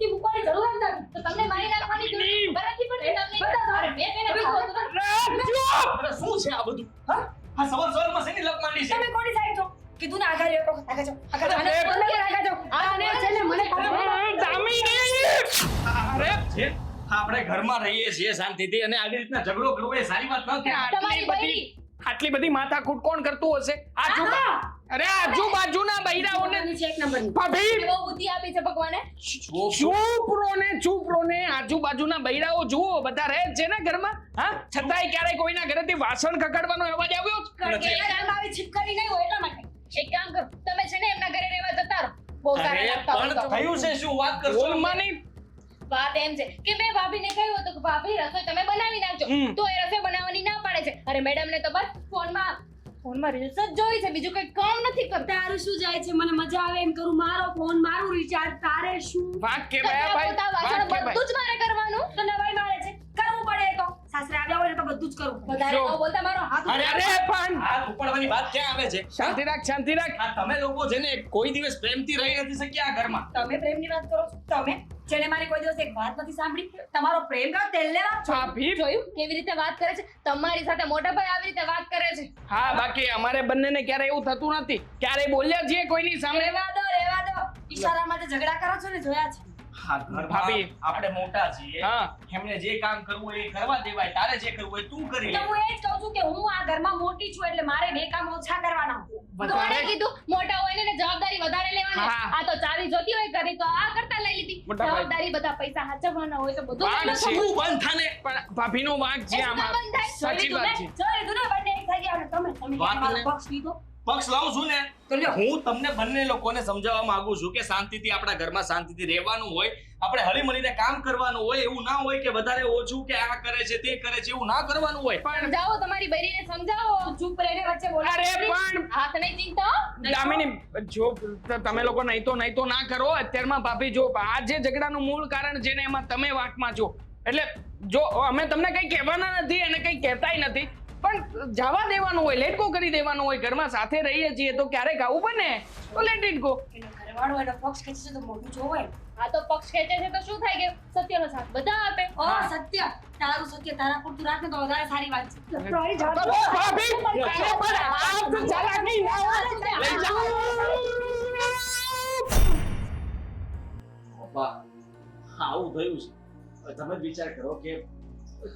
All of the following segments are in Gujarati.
ચૂંટી મૂકવાની જરૂર જ નથી. તો તમને મારી નાખવાની જરૂર નહીં. નથી. પડતી તમને મેં તેને કીધું શું છે આ બધું? હા? આ સવારમાં શેની લપ માંડી છે? તમે કોની સાઈડ છો? કીધું ને આગળ એક વખત આગળ જાઓ. આગળ અને બોલે આગળ જાઓ. આને છે ને મને હમ, દામિની! અરે છે. આપણે ઘરમાં રહીએ છીએ શાંતિથી અને આવી રીતના ઝઘડો કરવો એ સારી વાત નથી. આટલી બધી આટલી બધી માથાકૂટ કોણ કરતું હશે? આ આજુ અરે આજુબાજુના બૈરાઓને છે એક નંબર ભાભી! બહુ બુદ્ધિ આપી છે ભગવાને. ચૂપરોને રહો ને ચૂપ રહો ને આજુબાજુના બૈરાઓ જુઓ બધા રહે છે ને ઘરમાં હા છતાંય ક્યારેય કોઈના ઘરેથી વાસણ ખકડવાનો અવાજ આવ્યો છે ઘરમાં આવી છીપકારી નહીં હોય એટલા માટે. એક કામ કરો તમે છે ને એમના ઘરે રહેવા જતા રહો. બહુ સારા લાગતા હોય પણ થયું છે શું? વાત કરશો બોલમાં નહીં વાત એમ છે કે મેં ભાભીને કહ્યું હતું કે ભાભી રસોઈ તમે બનાવી નાખજો. તો એ રસોઈ બનાવવાની ના પાડે છે. અરે મેડમ ને તો બસ ફોનમાં ફોનમાં રીલ્સ જ જોઈ છે બીજું કઈ કામ નથી કરતા. તારું શું જાય છે? મને મજા આવે એમ કરું મારો ફોન મારું રિચાર્જ તારે શું? વાંક કહેવાય ભાઈ કહેવાય બધું જ મારે કરવાનું. તને ભાઈ મારે છે કરવું પડે તો. સાસરે આવ્યા હોય તો બધું જ કરું. વધારે જો. બોલતા મારો હાથ અરે અરે પણ. હાથ ઉપાડવાની વાત ક્યાં આવે છે? શાંતિ રાખ શાંતિ રાખ. તમે લોકો છે ને કોઈ દિવસ પ્રેમથી રહી નથી શક્યા આ ઘરમાં. તમે પ્રેમની વાત કરો છો તમે? જેને મારી કોઈ દિવસ એક વાત નથી સાંભળી તમારો પ્રેમ કાં તેલ લેવા? ભાભી જોયું? કેવી રીતે વાત કરે છે? તમારી સાથે મોટા ભાઈ આવી રીતે વાત કરે છે? હા બાકી અમારે બંનેને ક્યારે એવું થતું નથી. ક્યારે બોલ્યા છીએ કોઈની સામે? રહેવા દો રહેવા દો. ઈશારામાં જે ઝઘડા કરો છો ને જોયા છે? હા ભાભી. આપણે મોટા છીએ. એમને જે કામ કરવું હોય એ કરવા દેવાય. તારે જે કરવું હોય તું કરી તો હું એ જ કહું છું કે હું આ ઘરમાં મોટી છું એટલે મારે બે કામ ઓછા કરવાના કોણે કીધું? મોટા હોય ને જવાબદારી વધારે લેવાની આ તો ચાવી જોતી હોય ઘરે તો આ કરતા લઈ લીધી. જવાબદારી બધા પૈસા હાચવવાના હોય તો બધું શું બંધ થાને. પણ ભાભીનો વાંક છે આમાં સાચી વાત છે. જોઈ લીધું બંને એક થઈ ગયા. તમે તમે મારો પક્ષ લીધો? પક્ષ લાવું છું ને તો લ્યો. હું તમને બંને લોકોને સમજાવવા માંગુ છું કે શાંતિથી આપણા ઘરમાં શાંતિથી રહેવાનું હોય આપણે હળી મળીને કામ કરવાનું હોય એવું ના હોય કે વધારે ઓછું કે આ કરે છે તે કરે છે એવું ના કરવાનું હોય. પણ જાઓ તમારી બૈરીને સમજાવો. ચૂપ રહીને વચ્ચે બોલો. અરે પણ હાથ નહીં ચીંધતા? દામિની જો તમે લોકો નહીં તો નહીં તો ના કરો. અત્યારમાં ભાભી જો આ જે ઝઘડાનું મૂળ કારણ છે ને એમાં તમે વાંકમાં છો. એટલે જો અમે તમને કઈ કહેવાના નથી અને કઈ કહેતાય નથી. પણ જવા દેવાનું હોય લેટ ગો કરી દેવાનું હોય ઘરમાં સાથે રહીએ છીએ તો ક્યારેક આવું બને? તો લેટ ઇટ ગો ઘરવાળો એનો પક્ષ ખેંચે છે તો મોઢું જોવે આ તો પક્ષ ખેંચે છે તો શું થાય કે સત્યનો સાથ બધા આપે? ઓ સત્ય. તારું સત્ય તારા પૂરતું રાખ તો વધારે સારી વાત છે. પ્રહરી જાઓ. ભાભી પણ આ તો ચાલાકી લઈ જાઓ. પપ્પા આવું થયું છે. તમે વિચાર કરો કે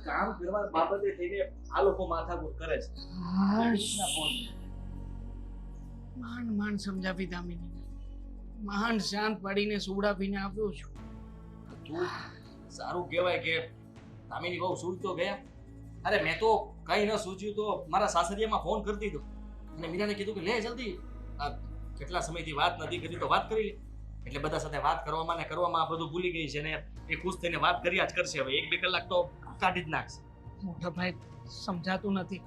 કામ કરવા બાબતે થઈને આ લોકો માથાકૂટ કરે છે. માન માન સમજાવી દામિની. મહાન શાંત પાડીને સુવડાવીને આવ્યો છું. તું સારું કહેવાય કે દામિની બહુ સૂચતો ગયા. અરે મેં તો કઈ ન સૂચ્યું તો મારા સાસરિયામાં ફોન કરી દીધો. અને મીરાને કીધું કે લે જલ્દી. આ કેટલા સમયથી વાત નથી કરી તો વાત કરી લે. એટલે બધા સાથે વાત કરવામાં ને કરવામાં આ બધું ભૂલી ગઈ છે ને એ ખુશ થઈને વાત કર્યા જ કરશે હવે. એક બે કલાક તો કાઢી જ નાખશે. મોટા ભાઈ સમજાતું નથી.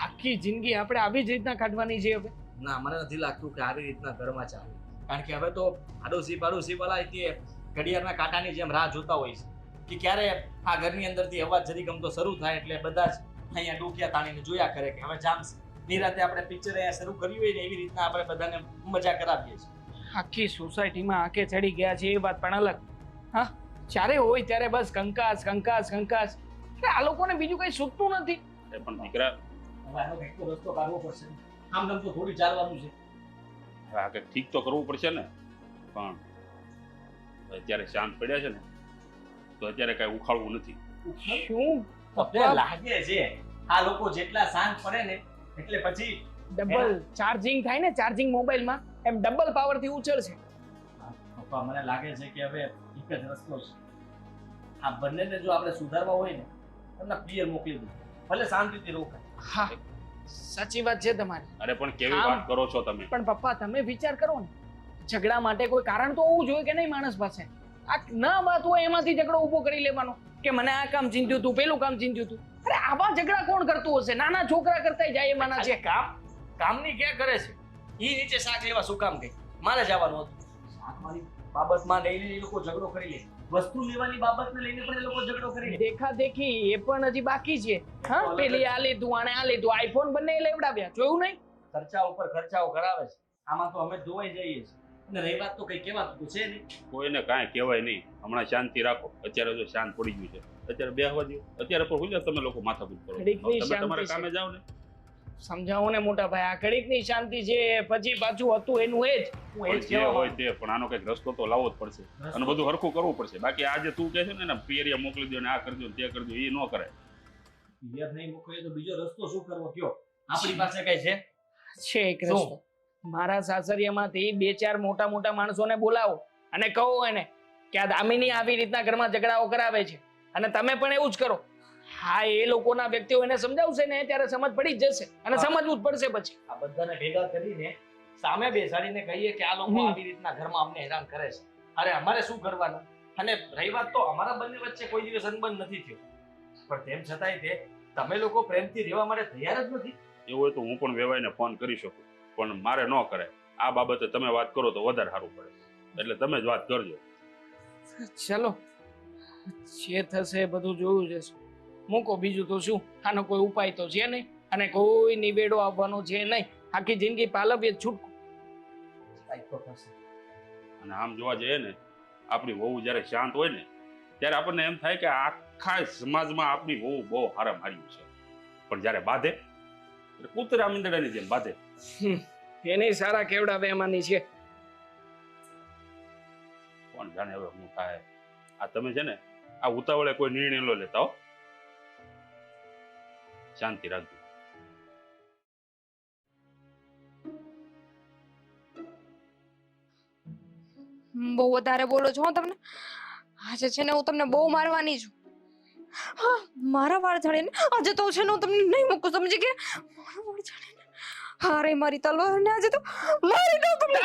આખી જિંદગી આપણે આવી જ રીતના કાઢવાની છે હવે. ના મને નથી લાગતું કે આવી રીતના ઘરમાં ચાલે. કારણ કે હવે તો આડોશી પાડોશી વાળા કે ઘડિયાળના કાંટાની જેમ રાહ જોતા હોય છે. કે ક્યારે આ ઘરની અંદરથી અવાજ જરી ગમતો શરૂ થાય એટલે બધા જ અહીંયા ડોકિયા તાણીને જોયા કરે કે હવે જામશે. નિરાતે આપણે પિક્ચર અહીંયા શરૂ કર્યું હોય ને એવી રીતના આપણે બધાને મજા કરાવીએ છીએ. આખી સોસાયટીમાં આંખે ચડી ગયા છે એ વાત પણ અલગ. હા? જ્યારે હોય ત્યારે બસ કંકાસ કંકાસ કંકાસ. એટલે આ લોકોને બીજું કઈ સૂચતું નથી. પણ દીકરા. હવે આનો કંઈક તો રસ્તો કાઢવો પડશે. આમ તેમ તો થોડી ચાલવાનું છે. હવે આ કંઈક ઠીક તો કરવું પડશે ને. પણ અત્યારે શાંત પડ્યા છે ને તો અત્યારે કઈ ઉખાડવું નથી. શું? તમને લાગે છે આ લોકો જેટલા શાંત પડે ને એટલે પછી ડબલ ચાર્જિંગ થાય ને ચાર્જિંગ મોબાઈલમાં એમ ડબલ પાવરથી ઉછળશે. પપ્પા મને લાગે છે કે હવે એક જ રસ્તો છે. આ બંનેને જો આપણે સુધારવા હોય ને તમને પિયર મોકલી દઉં. ભલે શાંતિથી રોકાય. હા સાચી વાત છે તમારી. અરે પણ કેવી વાત કરો છો તમે? પણ પપ્પા તમે વિચાર કરો ને. ઝઘડા માટે કોઈ કારણ તો હોવું જોઈએ કે નહીં માણસ પાસે? આ ના વાત હોય એમાંથી ઝઘડો ઊભો કરી લેવાનો. કે મને આ કામ ચિંત્યું તું પેલું કામ ચિંત્યું તું. અરે આવા ઝઘડા કોણ કરતું હશે? નાના છોકરા કરતા જાય એમાંના છે કામ કામની ક્યાં કરે છે? ઈ નીચે શાક લેવા શું કામ ગઈ? મારે જવાનું હતું. શાકમારી બાબતમાં લઈને એ લોકો ઝઘડો કરી લે. વસ્તુ લેવાની બાબતને લઈને પણ એ લોકો ઝઘડો કરી લે. દેખા દેખી એ પણ હજી બાકી છે. હા પેલી આ લીધું આને આ લીધું આઈફોન બંને લેવડાવ્યા. જોયું નહીં? ખર્ચા ઉપર ખર્ચાઓ કરાવે છે. આમાં તો અમે જોવાઈ જઈએ છીએ. અને રહી વાત તો કઈ કહેવાતું છે નહીં. કોઈને કાંઈ કહેવાય નહીં. હમણાં શાંતિ રાખો. અત્યારે જો શાંત પડી ગયું છે. અત્યારે બેહવા દો અત્યારે પણ તમે લોકો માથા કરો. તમે તમારા કામે જાઓ ને. સમજાવો ને મોટા ભાઈ આ ઘડીકની શાંતિ છે પછી પાછું હતું એનું એ જ. હું એ જ પણ જે કહેવા હોય તે પણ આનો કંઈક રસ્તો તો લાવવો જ પડશે. અને બધું હરખું કરવું પડશે. બાકી આજે તું કહે છે ને એના પિયરિયા મોકલી દો ને આ કરજો ને તે કરજો એ ન કરે પિયર નહીં મોકલીએ તો બીજો રસ્તો શું કરવો? કયો? આપણી પાસે કઈ છે? છે એક રસ્તો. મારા સાસરિયામાંથી બે ચાર મોટા મોટા માણસોને બોલાવો અને કહો એને કે આ દામિની આવી રીતના ઘરમાં ઝઘડાઓ કરાવે છે. અને તમે પણ એવું જ કરો. હા એ લોકોના વ્યક્તિઓ એને સમજાવશે ને ત્યારે સમજ પડી જ જશે અને સમજવું જ પડશે પછી. આ બધાને ભેગા કરીને સામે બેસાડીને કહીએ કે આ લોકો આવી રીતના ઘરમાં અમને હેરાન કરે છે. અરે અમારે શું કરવાનું? અને રહી વાત તો અમારા બંને વચ્ચે કોઈ દિવસ અનબન નથી થયો. પણ તેમ છતાંય તે તમે લોકો પ્રેમથી રહેવા માટે તૈયાર જ નથી. એવું હોય તો હું પણ વેવાઈને ફોન કરી શકું. પણ મારે ન કરે આ બાબતે તમે વાત કરો તો વધારે સારું પડે. એટલે તમે જ વાત કરજો. ચલો જે થશે બધું જોયું જશે મૂકો બીજું તો શું? આનો કોઈ ઉપાય તો છે નહીં. અને કોઈ નિવેડો આવવાનો છે નહીં. આખી જિંદગી પાલવીએ છૂટકો. અને આમ જોવા જઈએ ને આપણી વહુ જ્યારે શાંત હોય ને ત્યારે આપણને એમ થાય કે આખા સમાજમાં આપણી વહુ બહુ હારા માર્યું છે. પણ જ્યારે બાંધે એટલે કૂતરા મીંદડાની જેમ બાંધે. એની સારા કેવડા વેમાની છે. કોણ જાણે હવે હું થાય. આ તમે છે ને આ ઉતાવળે કોઈ નિર્ણય લો લેતા હો. શાંતિ રાખજો બહુ વધારે બોલો છો હો તમને? આજે છે ને હું તમને બહુ મારવાની છું. હા મારા વાળ ઝડે ને આજે તો છે ને હું તમને નહીં મૂકું સમજી કે મારા વાળ ઝડે ને હારે મારી તલવાર ને આજે તો મારી દઉં તમને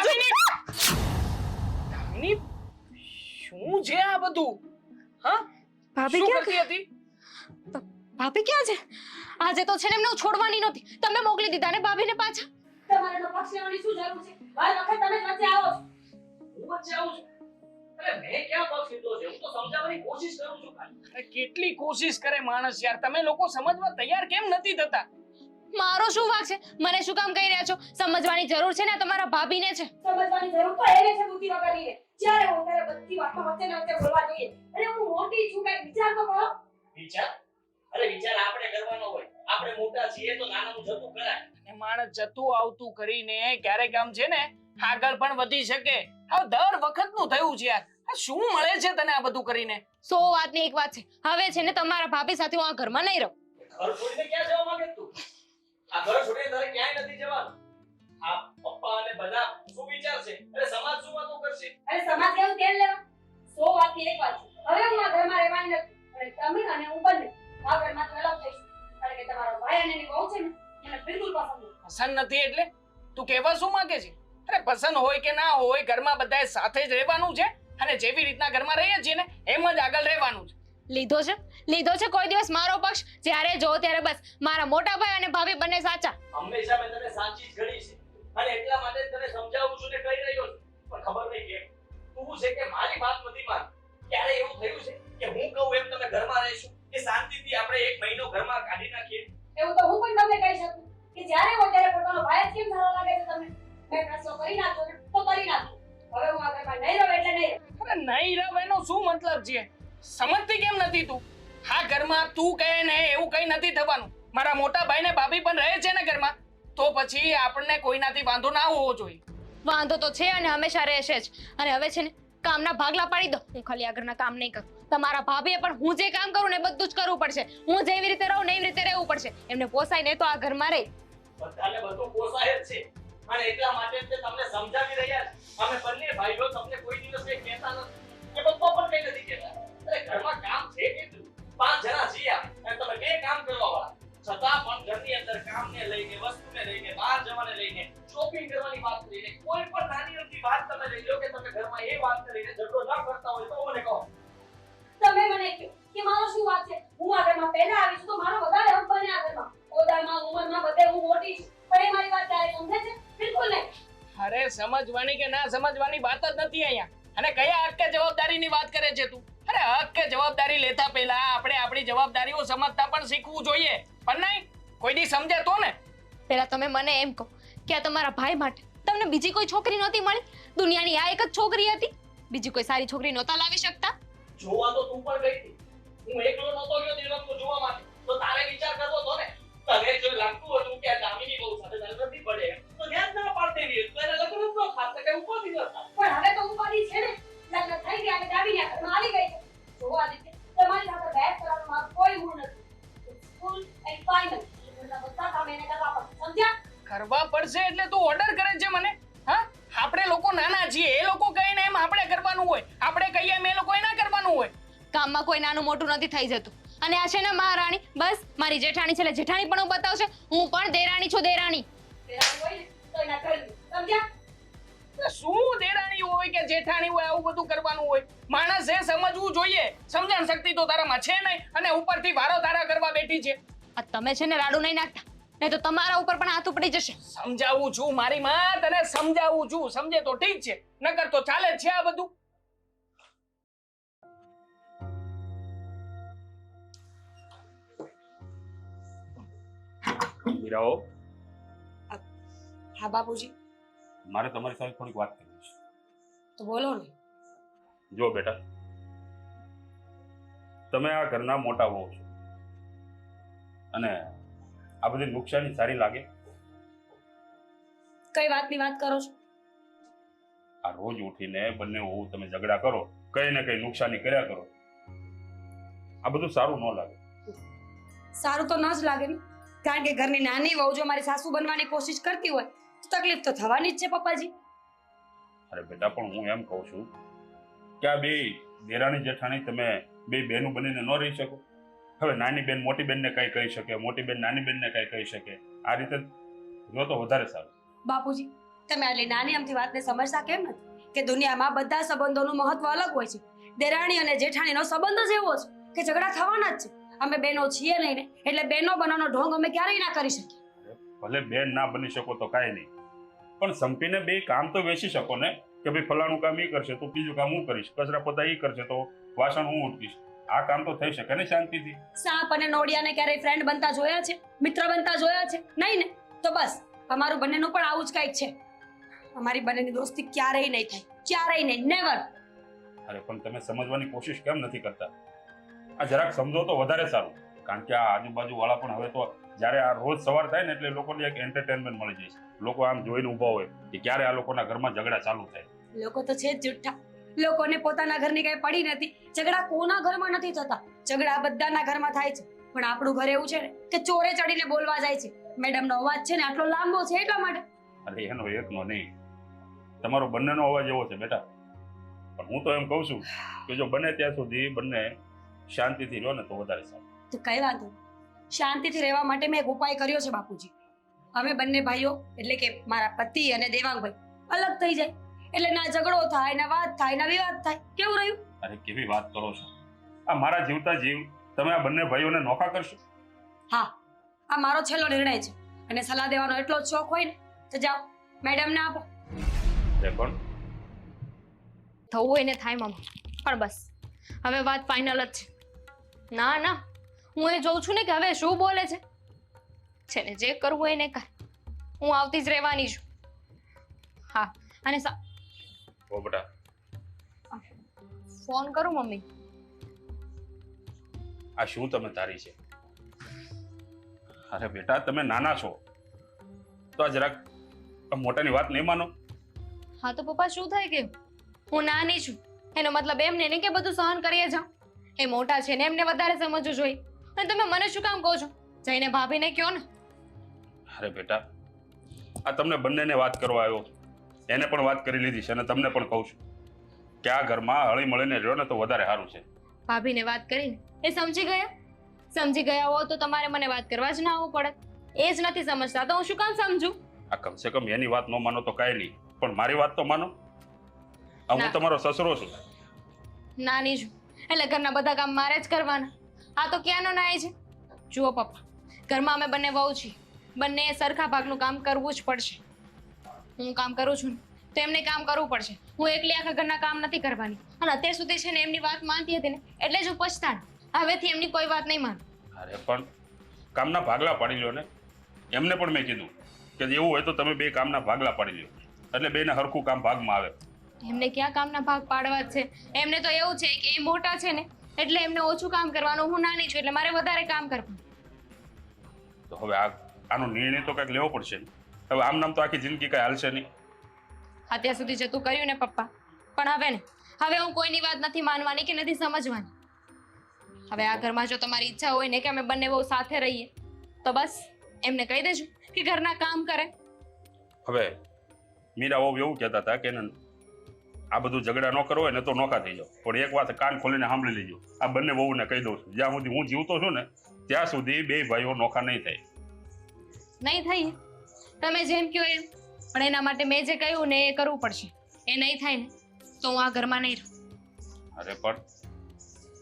શું છે આ બધું? હા? ભાભી ક્યાં કરતી હતી? ભાભી ક્યાં છે? આજે તો છે ને એમને હું છોડવાની નહોતી તમે મોકલી દીધા ને ભાભીને પાછા? તમારે તો પક્ષ લેવાની શું જરૂર છે? વાર વખત તમે જ વચ્ચે આવો છો. હું વચ્ચે આવું છું. અરે મેં ક્યાં પક્ષ લીધો છે? હું તો સમજાવવાની કોશિશ કરું છું ખાલી. કેટલી કોશિશ કરે માણસ યાર. તમે લોકો સમજવા તૈયાર કેમ નથી થતા? મારો શું વાક છે? મને શું કામ કહી રહ્યા છો? સમજવાની જરૂર છે ને તમારા ભાભીને છે. સમજવાની જરૂર તો એને છે બુદ્ધિ વગરની જ્યારે હું ત્યારે બધી વાતો વચ્ચે ને વચ્ચે બોલવા જોઈએ અને હું મોટી છું કઈ વિચાર તો કરો. વિચાર? અરે વિચાર આપણે કરવાનો હોય. આપણે મોટા છીએ તો નાનાનું જતું કરાય. અને માણસ જતું આવતું કરીને ક્યારેક આમ છે ને આગળ પણ વધી શકે. હવે દર વખતનું થયું છે આ શું મળે છે તને આ બધું કરીને? સો વાતની એક વાત છે. હવે છે ને તમારા ભાભી સાથે હું આ ઘરમાં નહીં રહું. ઘર છોડીને ક્યાં જવા માંગે તું? આ ઘર છોડીને તારે ક્યાંય નથી જવાનું. આ પપ્પા અને બધા શું વિચારશે અરે સમાજ શું વાતો કરશે? અરે સમાજ કેવું તેલ લેવા. સો વાતની એક વાત છે. હવે હું આ ઘરમાં રહેવાની નથી. અને તમે અને હું બંને આ ઘરમાં અલગ થઈશું. કારણ કે તમારો ભાઈ અને એની વહુ છે ને મને બિલકુલ પસંદ નથી. પસંદ નથી એટલે તું કહેવા શું માંગે છે? અરે પસંદ હોય કે ના હોય ઘરમાં બધાએ સાથે જ રહેવાનું છે અને જેવી રીતના ઘરમાં રહીએ છીએ ને એમ જ આગળ રહેવાનું છે. લીધો છે? લીધો છે કોઈ દિવસ મારો પક્ષ? જ્યારે જો ત્યારે બસ. મારા મોટા ભાઈ અને ભાભી બંને સાચા. હંમેશા મેં તને સાચી જ ગણી છે. અને એટલા માટે તને સમજાવું છું ને કહી રહ્યો છું. પણ ખબર નહીં કેમ. તું છે કે મારી વાત નથી માન ક્યારે એવું થયું છે કે હું કહું એમ તમે ઘરમાં રહેશું? કે શાંતિથી આપણે એક મહિનો ઘરમાં કાઢી નાખીએ. એવું તો હું પણ તમને કહી શકું કે જ્યારે હોય ત્યારે પોતાનો ભાઈ કેમ સારો લાગે છે તમને? મેં પ્રશ્નો કરી નાખ્યો ને તો કરી નાખ્યો હવે હું આ ઘરમાં નહીં રહું એટલે નહીં અરે નહીં રહું એનો શું મતલબ છે? સમજતી કેમ નથી તું? હા ઘરમાં તું કહે ને એવું કઈ નથી થવાનું. મારા મોટા ભાઈ ને ભાભી પણ રહે છે ને ઘરમાં. તો પછી આપણને કોઈનાથી વાંધો ના હોવો જોઈએ. વાંધો તો છે અને હંમેશા રહેશે જ. અને હવે છે ને કામના ભાગલા પાડી દો. હું ખાલી આગળના કામ નહીં કરું. તમારા ભાભીએ પણ હું જે કામ કરું ને બધું જ કરવું પડશે. હું જેવી રીતે રહું ને એવી રીતે રહેવું પડશે. એમને પોસાય ને તો આ ઘરમાં રહે. બધાને બધું પોસાય જ છે. અને એટલા માટે જ તમને સમજાવી રહ્યા અમે બંને ભાઈઓ તમને કોઈ દિવસ એ કહેતા નથી. કે પપ્પા પણ કઈ નથી કહેતા. અરે ઘરમાં કામ છે કેટલું પાંચ જણા છીએ અને તમે બે કામ કરવા વાળા. છતાં પણ ઘરની અંદર કામને લઈને વસ્તુને લઈને બહાર જવાને લઈને શોપિંગ કરવાની વાત લઈને કોઈ પણ નાની અમથી વાત તમે લઈ લો કે તમે ઘરમાં એ વાત કરીને ઝઘડો ન કરતા હોય તો મને કહો. તમે મને કહો કે મારો શું વાત છે? હું આ ઘરમાં પહેલા આવી છું તો મારો વધારે હક બને આ ઘરમાં. ઓદામાં ઉંમરમાં બધે હું મોટી છું. પણ એ મારી વાત ક્યારે સમજે છે? બિલકુલ નહીં. અરે સમજવાની કે ના સમજવાની વાત જ નથી અહીંયા. અને કયા હક કે જવાબદારીની વાત કરે છે તું? અરે હક કે જવાબદારી લેતા પહેલા આપણે આપણી જવાબદારીઓ સમજતા પણ શીખવું જોઈએ. પણ નહીં કોઈ દી સમજે તો ને. પહેલા તમે મને એમ કહો કે આ તમારા ભાઈ માટે તમને બીજી કોઈ છોકરી નહોતી મળી? દુનિયાની આ એક જ છોકરી હતી. બીજી કોઈ સારી છોકરી નહોતા લાવી શકતા? જોવા તો તું પણ ગઈ હતી. હું એકલો નહોતો ગયો તે વખતે જોવા માટે. તો તારે વિચાર કરવો તો ને. તને જો લાગતું હતું કે આ દામિની બહુ સાથે લગ્ન પડે તો ધ્યાન ના પાડતી રહી તો એને લગ્ન જ ન કઈ ઉપાધિ ન પણ હવે તો ઉપાધિ છે ને. લગ્ન થઈ ગયા અને દાબીને ઘરમાં આવી ગઈ. છે જો આદિત્ય તમારી સાથે બહેસ કરવાનો મારો કોઈ મૂળ નથી. ફૂલ એન્ડ ફાઇનલ બધા કામ એને કરવા પડશે. સમજ્યા? કરવા પડશે એટલે તું ઓર્ડર કરે છે મને. હા? આપણે લોકો નાના છીએ. એ લોકો કહે ને એમ આપણે કરવાનું હોય. આપણે કહીએ એમ એ લોકો ના કરવાનું હોય. કામમાં કોઈ નાનું મોટું નથી થઈ જતું. અને આ છે ને મહારાણી બસ મારી જેઠાણી છે એટલે જેઠાણી પણ હું બતાવશે. હું પણ દેરાણી છું દેરાણી. દેરાણી હોય તો એના ઘરનું સમજ્યા? શું દેરાણી હોય કે જેઠાણી હોય આવું બધું કરવાનું હોય? માણસે સમજવું જોઈએ સમજણ શક્તિ તો તારામાં છે નહીં અને ઉપરથી વારો તારા કરવા બેઠી છે. આ તમે છે ને રાડુ નહીં નાખતા નહીં તો તમારા ઉપર પણ હાથ ઉપડી જશે. સમજાવું છું મારી માં તને સમજાવું છું સમજે તો ઠીક છે નકર તો ચાલે જ છે આ બધું. હા બાપુજી. મારે તમારી સાથે થોડીક વાત કરવી છે. તો બોલો ને. જો બેટા તમે આ ઘરના મોટા વહુ છો. અને આ બધી નુકસાની સારી લાગે? કઈ વાતની વાત કરો છો? આ રોજ ઉઠીને બંને વહુ તમે ઝઘડા કરો કઈ ને કઈ નુકસાની કર્યા કરો. આ બધું સારું ન લાગે. સારું તો ન જ લાગે ને. કારણ કે ઘરની નાની વહુ જો મારી સાસુ બનવાની કોશિશ કરતી હોય તકલીફ તો થવાની જ છે પપ્પાજી. અરે બેટા પણ હું એમ કહું છું કે આ બે દેરાણી જેઠાણી તમે બે બહેનો બનીને ન રહી શકો. હવે નાની બેન મોટી બેનને કઈ કહી શકે મોટી બેન નાની બેનને કઈ કહી શકે. આ રીતે જો તો વધારે સારું. બાપુજી તમે આટલી નાની અમથી વાતને સમજતા કેમ નથી? કે દુનિયામાં બધા સંબંધોનું મહત્વ અલગ હોય છે. દેરાણી અને જેઠાણીનો સંબંધ જ એવો છે કે ઝઘડા થવાના જ છે. અમે બેનો છીએ નહીં ને એટલે બેનો બનાવવાનો ઢોંગ અમે ક્યારેય ના કરી શકીએ. ભલે બેન ના બની શકો તો કાંઈ નહીં. પણ સંપીને બે કામ તો વેચી શકો ને? કે ભાઈ ફલાણું કામ એ કરશે તો બીજું કામ હું કરીશ. કચરા પોતા એ કરશે તો વાસણ હું ઉઠીશ આ કામ તો થઈ શકે ને શાંતિથી? સાપ અને નોડિયાને ક્યારેય ફ્રેન્ડ બનતા જોયા છે? મિત્ર બનતા જોયા છે? નહીં ને? તો બસ અમારું બંનેનું પણ આવું જ કંઈક છે. અમારી બંનેની દોસ્તી ક્યારેય નહીં થાય. ક્યારેય નહીં. નેવર અરે પણ તમે સમજવાની કોશિશ કેમ નથી કરતા? આ જરાક સમજો તો વધારે સારું. કારણ કે આ આજુબાજુ વાળા પણ હવે તો જ્યારે આ રોજ સવાર થાય ને એટલે લોકોને એક એન્ટરટેનમેન્ટ મળી જાય છે. લોકો આમ જોઈને ઊભા હોય કે ક્યારે આ લોકોના ઘરમાં ઝઘડા ચાલુ થાય. લોકો તો છે જ જુઠ્ઠા. લોકોને પોતાના ઘરની કઈ પડી નથી. ઝઘડા કોના ઘરમાં નથી થતા? ઝઘડા બધાના ઘરમાં થાય છે. પણ આપણું ઘર એવું છે ને કે ચોરે ચડીને બોલવા જાય છે. મેડમનો અવાજ છે ને આટલો લાંબો છે એટલા માટે. અરે એનો એકનો નહીં. તમારો બંનેનો અવાજ એવો છે બેટા. પણ હું તો એમ કહું છું કે જો બને ત્યાં સુધી બંને શાંતિથી રહ્યો ને તો વધારે સારું. તો કઈ વાંધો શાંતિથી રહેવા માટે મેં એક ઉપાય કર્યો છે બાપુજી. અમે બંને ભાઈઓ એટલે કે મારા પતિ અને દેવાંગભાઈ અલગ થઈ જાય. એટલે ના ઝઘડો થાય ના વાત થાય ના વિવાદ થાય. કેવું રહ્યું? અરે કેવી વાત કરો છો? આ મારા જીવતા જીવ તમે આ બંને ભાઈઓને નોખા કરશો? હા આ મારો છેલ્લો નિર્ણય છે. અને સલાહ દેવાનો એટલો જ શોખ હોય ને તો જાઓ મેડમને આપો. એ પણ? થવું હોય ને થાય મમ્મી પણ બસ. હવે વાત ફાઇનલ જ છે. ના ના. હું એ જોઉં છું ને કે હવે શું બોલે છે? છે ને જે કરવું હોય એને કર. હું આવતી જ રહેવાની છું. હા અને સા- ઓ બેટા. ફોન કરું મમ્મી? આ શું તમે તારી છે? અરે બેટા તમે નાના છો. તો આ જરાક મોટાની વાત નહીં માનો. હા તો પપ્પા શું થાય કે હું નાની છું. એનો મતલબ એમ નહીં કે બધું સહન કરીએ જાઉં એ મોટા છે ને એમને વધારે સમજવું જોઈએ. અને તમે મને શું કામ કહો છો? જઈને ભાભીને કહો ને. અરે બેટા આ તમને બંનેને વાત કરવા આવ્યો. એને પણ વાત કરી લીધી છે અને તમને પણ કહું છું કે આ ઘરમાં હળી મળીને રહ્યો ને તો વધારે સારું છે. ભાભીને વાત કરીને એ સમજી ગયા? સમજી ગયા હો તો તમારે મને વાત કરવા જ ના આવવું પડે. એ જ નથી સમજતા. તો હું શું કામ સમજુ? આ કમસે કમ એની વાત ન માનો તો કાંઈ નહીં. પણ મારી વાત તો માનો. હું તમારો સસરો છું. નાની છું. એટલે ઘરના બધા કામ મારે જ કરવાના. આ તો ક્યાંનો નાય છે? જુઓ પપ્પા ઘરમાં અમે બંને વહુ છીએ. બંને સરખા ભાગનું કામ કરવું જ પડશે. હું કામ કરું છું ને તો એમને કામ કરવું પડશે. હું એકલી આખા ઘરના કામ નથી કરવાની. અને અત્યાર સુધી છે ને એમની વાત માનતી હતી ને એટલે જ હું પછતાણ. હવેથી એમની કોઈ વાત નહીં માનું. અરે પણ કામના ભાગલા પાડી લો ને. એમને પણ મેં કીધું કે એવું હોય તો તમે બે કામના ભાગલા પાડી લો એટલે બેને હરખું કામ ભાગમાં આવે. એમને ક્યાં કામના ભાગ પાડવા છે? એમને તો એવું છે કે એ મોટા છે ને એટલે એમને ઓછું કામ કરવાનું હું નાની છું એટલે મારે વધારે કામ કરવું. તો હવે આ આનો નિર્ણય તો કંઈક લેવો પડશે. ને હવે આમ નામ તો આખી જિંદગી કઈ હાલશે નહીં. અત્યાર સુધી જતું કર્યું ને પપ્પા પણ હવે ને હવે હું કોઈની વાત નથી માનવાની કે નથી સમજવાની. હવે આ ઘરમાં જો તમારી ઈચ્છા હોય ને કે અમે બંને બહુ સાથે રહીએ તો બસ એમને કહી દેજો કે ઘરના કામ કરે. હવે મીરા બહુ એવું કહેતા હતા કે એને આ બધું ઝઘડા ન હોય ને તો નોખા થઈ જાઓ. પણ એક વાત કાન ખોલીને સાંભળી લેજો. આ બંને વહુને કહી દઉં છું. જ્યાં સુધી હું જીવતો છું ને ત્યાં સુધી બે ભાઈઓ નોખા નહીં થાય. નહીં થાય? તમે જેમ કહો એમ. પણ એના માટે મેં જે કહ્યું ને એ કરવું પડશે. એ નહીં થાય ને તો હું આ ઘરમાં નહીં રહું. અરે પણ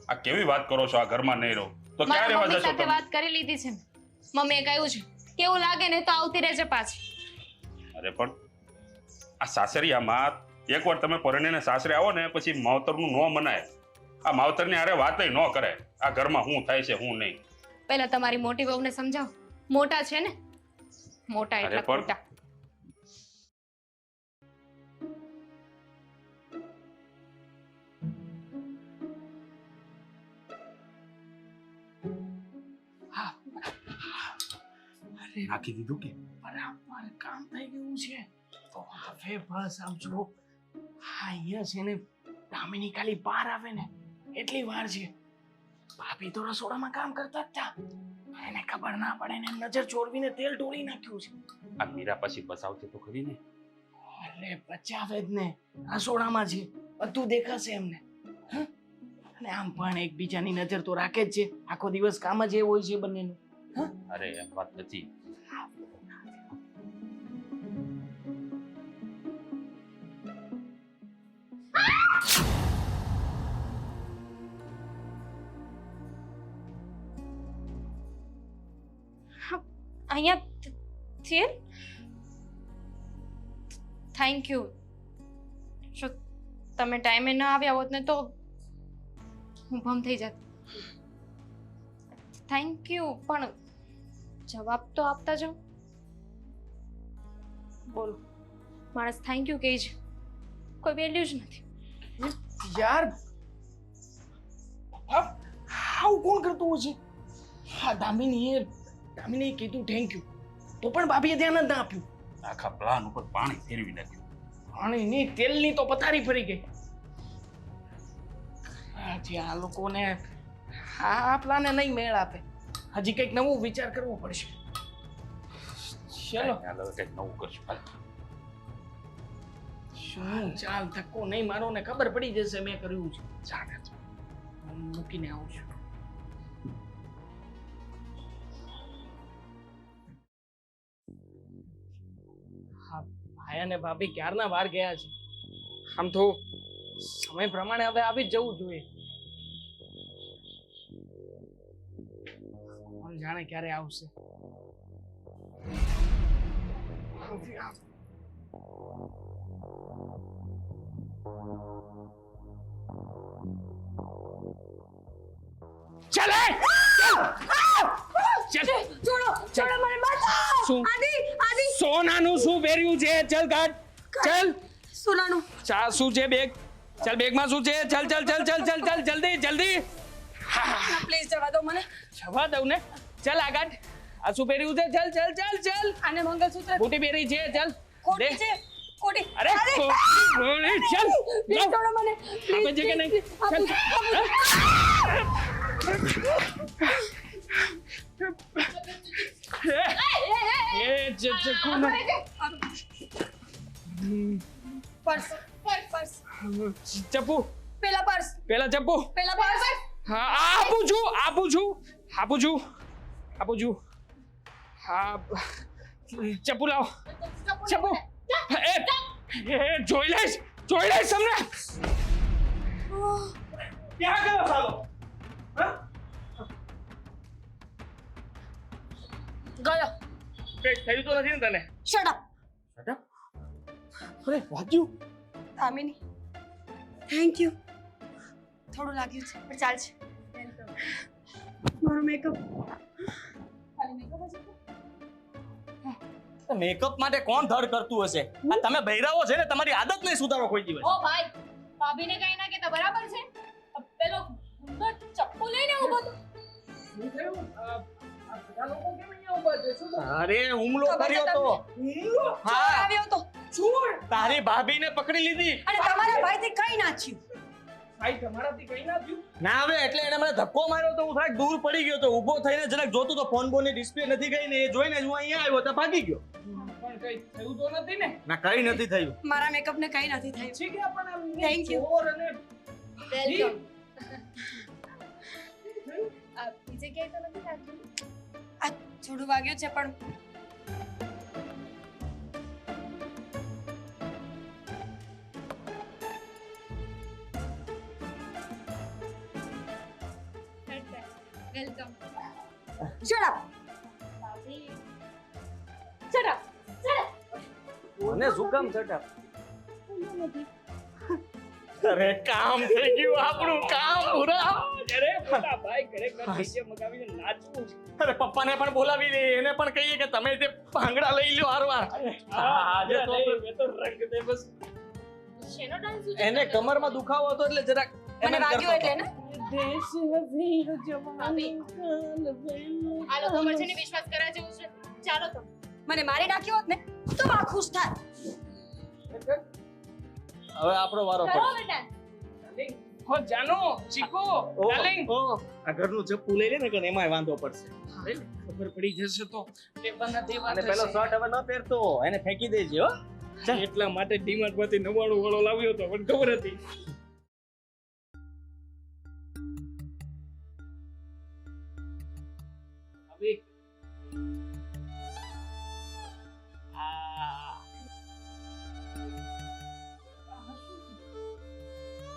આ કેવી વાત કરો છો? આ ઘરમાં નહીં રહો. તો ક્યારે રહેવા જશો સાથે તમે? વાત કરી લીધી છે મમ્મીએ કહ્યું છે કેવું લાગે ને તો આવતી રહેજે પાછી. અરે પણ આ સાસરિયામાં એકવાર તમે પરણીને સાસરે આવો ને પછી માવતરનું ન મનાય. આ માવતરની આરે વાતય ન કરે આ ઘરમાં હું થાય છે હું નહીં. પહેલા તમારી મોટી વહુને સમજાવો. મોટા છે ને? મોટા એટલે મોટા નાખી દીધું કે? બરાબર કામ થઈ ગયું છે. તો હવે બસ આમ જો હા અહીંયા છે ને દામિની ખાલી બહાર આવે ને એટલી વાર છે. ભાભી તો રસોડામાં કામ કરતા જ હતા એને ખબર ના પડે ને નજર ચોરવીને તેલ ઢોળી નાખ્યું છે. આ મીરા પછી બસાવશે તો ખરી ને. અરે બચાવે જ ને રસોડામાં છે બધું દેખાશે એમને. હં? અને આમ પણ એકબીજાની નજર તો રાખે જ છે. આખો દિવસ કામ જ એ હોય છે બંનેનું. અરે એમ વાત નથી. અહીંયા છીએ થેન્ક યુ જો તમે ટાઈમે ન આવ્યા હોત ને તો હું ભમ થઈ જાત. થેન્ક યુ પણ જવાબ તો આપતા જાઓ. બોલો. માણસ થેન્ક યુ કહે છે. કોઈ વેલ્યુ જ નથી. યાર આ આવું કોણ કરતું હોય છે? હા દામિનીએ દામિનીએ કીધું થેન્ક યુ તો પણ ભાભીએ ધ્યાન જ ના આપ્યું. આખા પ્લાન ઉપર પાણી ફેરવી નાખ્યું. પાણીની તેલની તો પથારી ફરી ગઈ. આજે આ લોકોને આ પ્લાને નહીં મેળ આપે. હજી કંઈક નવું વિચાર કરવો પડશે. ચલો. કંઈક નવું કરશું. શું? ચાલ ધક્કો નહીં મારો ને ખબર પડી જશે મેં કર્યું છે. ચાલે મૂકીને આવું છું. ભાઈ અને ભાભી ક્યારના બહાર ગયા છે? આમ તો સમય પ્રમાણે હવે આવી જ જવું જોઈએ. કોણ જાણે ક્યારે આવશે? ચાલે! ચાલ. છોડો છોડો મને બચાવો. શું? આદિ આદિ. સોનાનું શું પહેર્યું છે? ચલ કાઢ ચલ. સોનાનું. ચા શું છે બેગ? ચલ બેગમાં શું છે? ચલ ચલ ચલ ચલ ચલ ચલ જલ્દી જલ્દી. પ્લીઝ જવા દો મને. જવા દઉં ને. ચલ આગળ આ શું પહેર્યું છે? ચલ ચલ ચલ ચલ. આને મંગળસૂત્ર. બુટી પહેરી છે ચલ. ખોટી છે ખોટી. અરે પ્લીઝ છોડો મને. છે નહીં? ચાલ. પેલા પર્સ પેલા ચપ્પુ. પેલા પર્સ હા આપું છું આપું છું આપું છું આપું છું. હા, ચપ્પુ લાવો. ચપ્પુ. એ, જોઈ લઈશ જોઈ લઈશ તમને. ક્યાં ગયો સાલો? ગયો. કઈ થયું તો નથી ને તને? શટ અપ અરે વાગ્યું. દામિની થેન્ક યુ થોડું લાગ્યું છે પણ ચાલશે મારો મેકઅપ ખાલી મેકઅપ માટે કોણ ધડ કરતું હશે? આ તમે બૈરાઓ છે ને તમારી આદત નહીં સુધારો કોઈ દિવસ. ઓ ભાઈ ભાભીને કઈ ના કેતા બરાબર છે. પેલો ગુંડો ચપ્પુ લઈને ઊભો તો શું થયું? અરે હુમલો કર્યો તો. હુમલો? હા. આવ્યો તો. ચોર? તારી ભાભીને પકડી લીધી. અને તમારા ભાઈથી કઈ ના થયું. ભાઈ તમારાથી કઈ ના થયું? ના આવે એટલે એને મને ધક્કો માર્યો તો હું થોડાક દૂર પડી ગયો તો ઊભો થઈને જરાક જોતો તો ફોન બોનની ડિસ્પ્લે નથી ગઈ ને એ જોઈને જ હું અહીંયા આવ્યો તો ભાગી ગયો. પણ કઈ થયું તો નથી ને? ના કઈ નથી થયું. મારા મેકઅપ ને કઈ નથી થયું. પછી ગયા પણ આમ Thank you. અને વેલકમ બીજે ક્યાંય તો નથી લાગતું આ થોડું વાગ્યું છે પણ welcome shut up shut up મને શું કામ ચટા અરે કામ થઈ ગયું આપણું કામ પૂરા અરે મોટા ભાઈ ખરેખર નીચે મગાવીને નાચવું અરે પપ્પાને પણ બોલાવી દે એને પણ કહીએ કે તમે તે ભાંગડા લઈ લ્યો હારવાર. હા, આજે તો મેં તો રંગ દે બસ. શેનો ડાન્સ એને કમરમાં દુખાવો હતો એટલે જરાક મને એમ એટલે ને. દેશ જવાન છે વિશ્વાસ કરા જેવું છે. ચાલો તો. મને મારી નાખ્યો હોત ને તો આ ખુશ થાત. હવે આપણો વારો કરો. બેટા હો જાનો ચીકો ડાર્લિંગ. ઓ, આ ઘરનું ચપ્પુ લઈ લે ને કે એમાંય વાંધો પડશે. ખબર પડી જશે તો. લેવાના દેવા અને પેલો શર્ટ હવે ન પહેરતો એને ફેંકી દેજે હો. એટલા માટે ડીમાર્ટમાંથી નવાણું વાળો લાવ્યો હતો પણ ખબર હતી.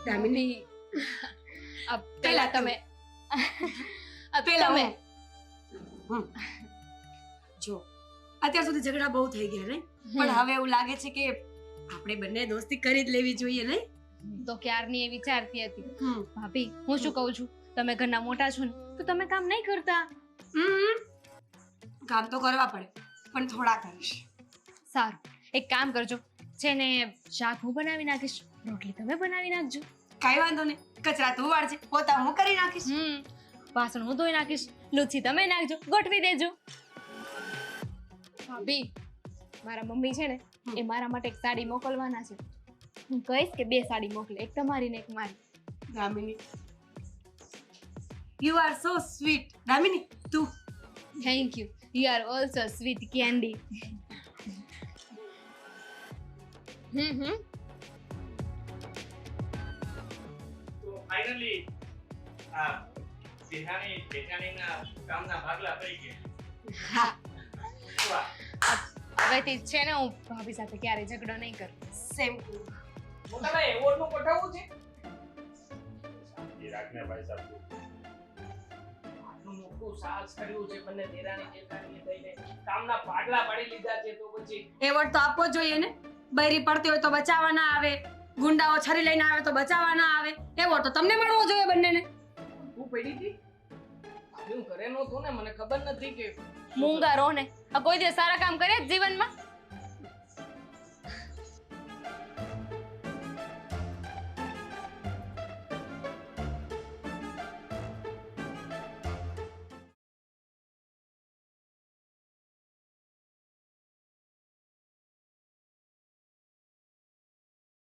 દામિની પેલા તમે. પેલા તમે. જો અત્યાર સુધી ઝઘડા બહુ થઈ ગયા નહીં? પણ હવે એવું લાગે છે કે આપણે બંને દોસ્તી કરી જ લેવી જોઈએ નહીં? તો ક્યારની એ વિચારતી હતી? ભાભી હું શું કહું છું? તમે ઘરના મોટા છો ને તો તમે કામ નહીં કરતા? હમ. કામ તો કરવા પડે પણ થોડા કરીશ. સારું. એક કામ કરજો. છે ને શાક હું બનાવી નાખીશ. રોટલી તમે બનાવી નાખજો. કાંઈ વાંધો નહીં. કચરા તું વાળજે પોતા હું કરી નાખીશ. હમ વાસણ હું ધોઈ નાખીશ. લુચી તમે નાખજો ગોઠવી દેજો. ભાભી મારા મમ્મી છે ને એ મારા માટે એક સાડી મોકલવાના છે. હું કહીશ કે બે સાડી મોકલે એક તમારી ને એક મારી. Damini you are so sweet Damini તું. Thank you you are also sweet candy hmm hmm. Finally આ સિહાની જેઠાણીના કામના ભાગલા થઈ ગયા. હા વાહ. હવેથી છે ને હું ભાભી સાથે ક્યારે ઝઘડો નહીં કરું. સેમ મોટા ભાઈ એવોર્ડનું ગોઠવવું છે? શાંતિ રાખને ભાઈ સાહેબ. આટલું મોટું સાહસ કર્યું છે બંને દેરાણી જેઠાણીએ થઈને કામના પાટલા પાડી લીધા છે તો પછી એવોર્ડ તો આપવો જોઈએ ને. બૈરી પડતી હોય તો બચાવવા ના આવે. ગુંડાઓ છરી લઈને આવે તો બચાવવા ના આવે? એવો તો તમને મળવો જોઈએ બંનેને? હું પડી હતી? હું ઘરે નહોતો ને મને ખબર નથી કે મૂંગા રહો ને. આ કોઈ દિવસ સારા કામ કરે જ જીવનમાં?